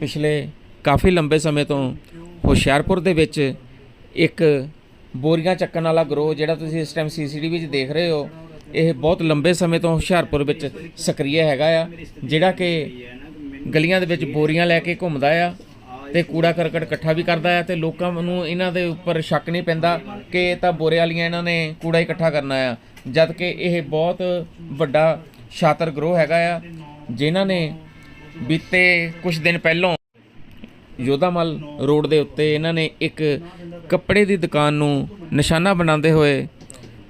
ਪਿਛਲੇ ਕਾਫੀ ਲੰਬੇ ਸਮੇਂ ਤੋਂ ਹੁਸ਼ਿਆਰਪੁਰ ਦੇ ਵਿੱਚ ਇੱਕ ਬੋਰੀਆਂ ਚੱਕਣ ਵਾਲਾ ਗਰੋਹ ਜਿਹੜਾ ਤੁਸੀਂ ਇਸ ਟਾਈਮ ਸੀਸੀਟੀਵੀ 'ਚ ਦੇਖ ਰਹੇ ਹੋ, ਇਹ ਬਹੁਤ ਲੰਬੇ ਸਮੇਂ ਤੋਂ ਹੁਸ਼ਿਆਰਪੁਰ ਵਿੱਚ ਸਕਰੀਏ ਹੈਗਾ ਆ, ਜਿਹੜਾ ਕਿ ਗਲੀਆਂ ਦੇ ਵਿੱਚ ਬੋਰੀਆਂ ਲੈ ਕੇ ਘੁੰਮਦਾ ਆ ਤੇ ਕੂੜਾ ਕਰਕਟ ਇਕੱਠਾ ਵੀ ਕਰਦਾ ਆ ਤੇ ਲੋਕਾਂ ਨੂੰ ਇਹਨਾਂ ਦੇ ਉੱਪਰ ਸ਼ੱਕ ਨਹੀਂ ਪੈਂਦਾ ਕਿ ਇਹ ਤਾਂ ਬੋਰੇ ਵਾਲੀਆਂ ਇਹਨਾਂ ਨੇ ਕੂੜਾ ਇਕੱਠਾ ਕਰਨਾ ਆ। ਜਦ ਕਿ ਇਹ ਬਹੁਤ ਵੱਡਾ ਸ਼ਾਤਰ ਗਰੋਹ ਹੈਗਾ ਆ, ਜਿਨ੍ਹਾਂ ਨੇ ਬੀਤੇ ਕੁਝ ਦਿਨ ਪਹਿਲਾਂ ਯੋਧਾਮਲ ਰੋਡ ਦੇ ਉੱਤੇ ਇਹਨਾਂ ਨੇ ਇੱਕ ਕੱਪੜੇ ਦੀ ਦੁਕਾਨ ਨੂੰ ਨਿਸ਼ਾਨਾ ਬਣਾਉਂਦੇ ਹੋਏ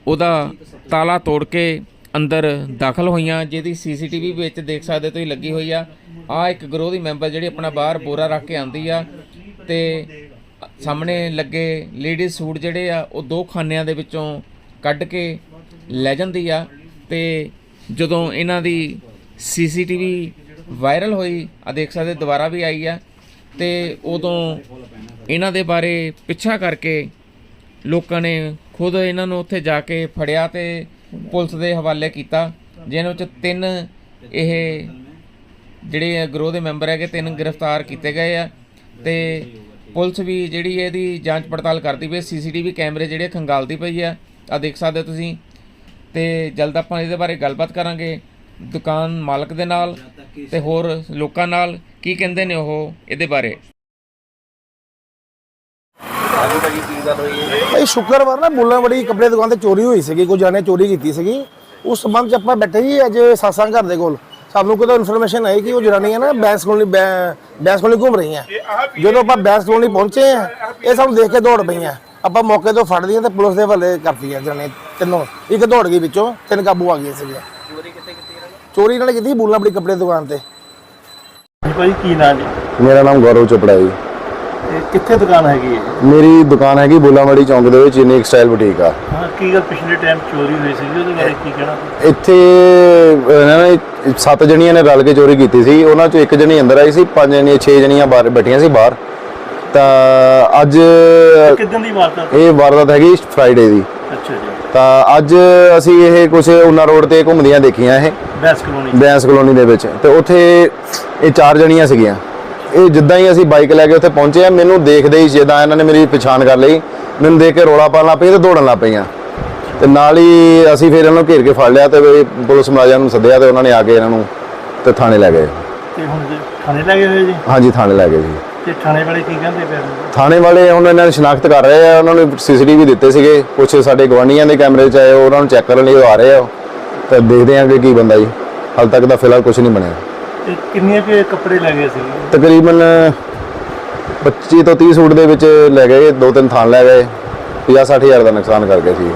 ਉਹਦਾ ਤਾਲਾ ਤੋੜ ਕੇ ਅੰਦਰ ਦਾਖਲ ਹੋਈਆਂ, ਜਿਹਦੀ ਸੀਸੀਟੀਵੀ ਵਿੱਚ ਦੇਖ ਸਕਦੇ ਤੁਸੀਂ ਲੱਗੀ ਹੋਈ ਆ। ਆ ਇੱਕ ਗਰੋਹ ਦੀ ਮੈਂਬਰ ਜਿਹੜੀ ਆਪਣਾ ਬਾਹਰ ਬੋਰਾ ਰੱਖ ਕੇ ਆਂਦੀ ਆ ਤੇ ਸਾਹਮਣੇ ਲੱਗੇ ਲੇਡੀਜ਼ ਸੂਟ ਜਿਹੜੇ ਆ, ਉਹ ਦੋ ਖਾਨਿਆਂ ਦੇ ਵਿੱਚੋਂ ਕੱਢ ਕੇ ਲੈ ਜਾਂਦੀ ਆ ਤੇ ਜਦੋਂ ਇਹਨਾਂ ਦੀ ਸੀਸੀਟੀਵੀ ਵਾਇਰਲ ਹੋਈ ਆ ਦੇਖ ਸਕਦੇ, ਦੁਬਾਰਾ ਵੀ ਆਈ ਆ। ਤੇ ਉਦੋਂ ਇਹਨਾਂ ਦੇ ਬਾਰੇ ਪਿੱਛਾ ਕਰਕੇ ਲੋਕਾਂ ਨੇ ਖੁਦ ਇਹਨਾਂ ਨੂੰ ਉੱਥੇ ਜਾ ਕੇ ਫੜਿਆ ਤੇ ਪੁਲਿਸ ਦੇ ਹਵਾਲੇ ਕੀਤਾ ਜਿਹਨਾਂ ਵਿੱਚ ਤਿੰਨ ਇਹ ਜਿਹੜੇ ਗਰੋਹ ਦੇ ਮੈਂਬਰ ਹੈਗੇ, ਤਿੰਨ ਗ੍ਰਿਫਤਾਰ ਕੀਤੇ ਗਏ ਆ। ਤੇ ਪੁਲਿਸ ਵੀ ਜਿਹੜੀ ਇਹਦੀ ਜਾਂਚ ਪੜਤਾਲ ਕਰਦੀ ਪਈ, ਸੀਸੀਟੀਵੀ ਕੈਮਰੇ ਜਿਹੜੇ ਖੰਗਾਲਦੀ ਪਈ ਆ। ਆ ਦੇਖ ਸਕਦੇ ਤੁਸੀਂ। ਤੇ ਜਲਦ ਆਪਾਂ ਇਹਦੇ ਬਾਰੇ ਗੱਲਬਾਤ ਕਰਾਂਗੇ। ਦੁਕਾਨ ਮਾਲਕ ਦੇ ਨਾਲ। ਤੇ ਹੋਰ ਲੋਕਾਂ ਨਾਲ ਕੀ ਕਹਿੰਦੇ ਨੇ ਉਹ ਇਹਦੇ ਬਾਰੇ? ਇਹ ਸ਼ੁੱਕਰਵਾਰ ਨਾ ਬੁੱਲਾਂਵੜੀ ਕੱਪੜੇ ਦੀ ਦੁਕਾਨ ਤੇ ਚੋਰੀ ਹੋਈ ਸੀਗੀ ਕੋਈ ਜਾਣੇ ਚੋਰੀ ਕੀਤੀ ਸੀਗੀ। ਉਸ ਸੰਬੰਧ ਚ ਆਪਾਂ ਬੈਠੇ ਜੀ ਅੱਜ ਸਾਸਾਂ ਘਰ ਦੇ ਕੋਲ। ਸਾਨੂੰ ਕੋਈ ਇਨਫੋਰਮੇਸ਼ਨ ਆਈ ਕਿ ਉਹ ਜਨਾਨੀਆਂ ਨਾ ਬੈਂਸ ਕੋਲੋਨੀ ਬੈ- ਬੈਂਸ ਕੋਲੋਨੀ ਘੁੰਮ ਰਹੀਆਂ। ਜਦੋਂ ਆਪਾਂ ਬੈਂਸ ਕੋਲੋਨੀ ਪਹੁੰਚੇ ਆ ਇਹ ਸਾਨੂੰ ਦੇਖ ਕੇ ਦੌੜ ਪਈਆਂ। ਆਪਾਂ ਮੌਕੇ ਤੋਂ ਫੜ ਲਈਆਂ ਤੇ ਪੁਲਿਸ ਦੇ ਹਵਾਲੇ ਕਰਤੀਆਂ ਜਨਾਨੀ ਤਿੰਨੋਂ। ਇੱਕ ਦੌੜ ਗਈ ਵਿੱਚੋਂ ਤਿੰਨ ਕਾਬੂ ਆ ਗਈਆਂ ਸੀਗੀਆਂ। ਚੋਰੀ ਕਿੱਥੇ ਕੀਤੀ ਚੋਰੀ ਇਹਨਾਂ ਨੇ ਕੀਤੀ ਬੁੱਲਾਂਵੜੀ ਕੱਪੜੇ ਦੀ ਦੁਕਾਨ ਤੇ। ਜੀ ਭਾਈ ਕੀ ਨਾਂ ਜੀ? ਮੇਰਾ ਨਾਮ ਗੌਰਵ ਚੋਪੜਾ ਜੀ। ਕਿੱਥੇ ਦੁਕਾਨ ਹੈਗੀ ਹੈ? ਮੇਰੀ ਦੁਕਾਨ ਹੈਗੀ ਬੁੱਲਾਮੜੀ ਚੌਂਕ ਦੇ ਵਿੱਚ ਯੂਨੀਕ ਸਟਾਈਲ ਬੁਟੀਕ ਆ। ਹਾਂ ਕੀ ਗੱਲ ਪਿਛਲੇ ਟਾਈਮ ਚੋਰੀ ਹੋਈ ਸੀ ਉਹਦੇ ਬਾਰੇ ਕੀ ਕਹਿਣਾ? ਇੱਥੇ ਇਹਨਾਂ ਨੇ ਸੱਤ ਜਣੀਆਂ ਨੇ ਰਲ ਕੇ ਚੋਰੀ ਕੀਤੀ ਸੀ। ਉਹਨਾਂ ਚੋਂ ਇੱਕ ਜਣੀ ਅੰਦਰ ਆਈ ਸੀ ਪੰਜ ਜਣੀਆਂ ਛੇ ਜਣੀਆਂ ਬਾਹਰ ਬੈਠੀਆਂ ਸੀ ਬਾਹਰ। ਤਾਂ ਅੱਜ ਕਿਦਾਂ ਦੀ ਵਾਰਦਾਤ? ਇਹ ਵਾਰਦਾਤ ਹੈਗੀ ਫਰਾਈਡੇ ਦੀ। ਅੱਛਾ ਜੀ। ਤਾਂ ਅੱਜ ਅਸੀਂ ਇਹ ਕੁਝ ਉਨਾ ਰੋਡ ਤੇ ਘੁੰਮਦੀਆਂ ਦੇਖੀਆਂ ਇਹ। ਬੈਸ ਕਲੋਨੀ। ਬੈਂਸ ਕਲੋਨੀ ਦੇ ਵਿੱਚ। ਤੇ ਉੱਥੇ ਇਹ ਚਾਰ ਜਣੀਆਂ ਸੀਗੀਆਂ। ਇਹ ਜਿੱਦਾਂ ਹੀ ਅਸੀਂ ਬਾਈਕ ਲੈ ਕੇ ਉੱਥੇ ਪਹੁੰਚੇ ਆ ਮੈਨੂੰ ਦੇਖਦੇ ਹੀ ਜਿੱਦਾਂ ਇਹਨਾਂ ਨੇ ਮੇਰੀ ਪਛਾਣ ਕਰ ਲਈ। ਮੈਨੂੰ ਦੇਖ ਕੇ ਰੋਲਾ ਪਾਉਣ ਲੱਗ ਪਈ ਤੇ ਦੌੜਨ ਲੱਗ ਪਈਆਂ। ਤੇ ਨਾਲ ਹੀ ਅਸੀਂ ਫਿਰ ਇਹਨਾਂ ਨੂੰ ਘੇਰ ਕੇ ਫੜ ਲਿਆ ਤੇ ਪੁਲਿਸ ਮੁਲਾਜ਼ਮਾਂ ਨੂੰ ਸੱਦਿਆ ਤੇ ਉਹਨਾਂ ਨੇ ਆ ਕੇ ਇਹਨਾਂ ਨੂੰ ਤੇ ਥਾਣੇ ਲੈ ਗਏ। ਤੇ ਹੁਣ ਜੀ ਥਾਣੇ ਲੈ ਗਏ ਹੋਏ ਜੀ? ਹਾਂਜੀ ਥਾਣੇ ਲੈ ਗਏ ਜੀ। ਤੇ ਥਾਣੇ ਵਾਲੇ ਕੀ ਕਹਿੰਦੇ ਪਏ ਨੇ? ਥਾਣੇ ਵਾਲੇ ਹੁਣ ਇਹਨਾਂ ਨੂੰ ਸ਼ਨਾਖਤ ਕਰ ਰਹੇ ਆ ਉਹਨਾਂ ਨੂੰ ਸੀਸੀਟੀਵੀ ਦਿੱਤੇ ਸੀਗੇ ਕੁਝ ਸਾਡੇ ਗਵਾਂਢੀਆਂ ਦੇ ਕੈਮਰੇ 'ਚ ਆਏ ਉਹਨਾਂ ਨੂੰ ਚੈੱਕ ਕਰਨ ਲਈ ਉਹ ਆ ਰਹੇ ਆ। ਤੇ ਦੇਖਦੇ ਆ ਕਿ ਕੀ ਬੰਦਾ ਜੀ। ਹਾਲ ਤੱਕ ਤਾਂ ਫਿਲਹਾਲ ਕੁਝ ਨਹੀਂ ਬਣਿਆ। ਤੇ ਕਿੰਨੇ ਕੁ ਕੱਪੜੇ ਲੈ ਗਏ ਸੀ? ਤਕਰੀਬਨ 25 ਤੋਂ 30 ਸੂਟ ਦੇ ਵਿੱਚ ਲੈ ਗਏ ਦੋ ਤਿੰਨ ਥਾਨ ਲੈ ਗਏ 50 ਹਜ਼ਾਰ ਦਾ ਨੁਕਸਾਨ ਕਰ ਗਏ ਸੀ।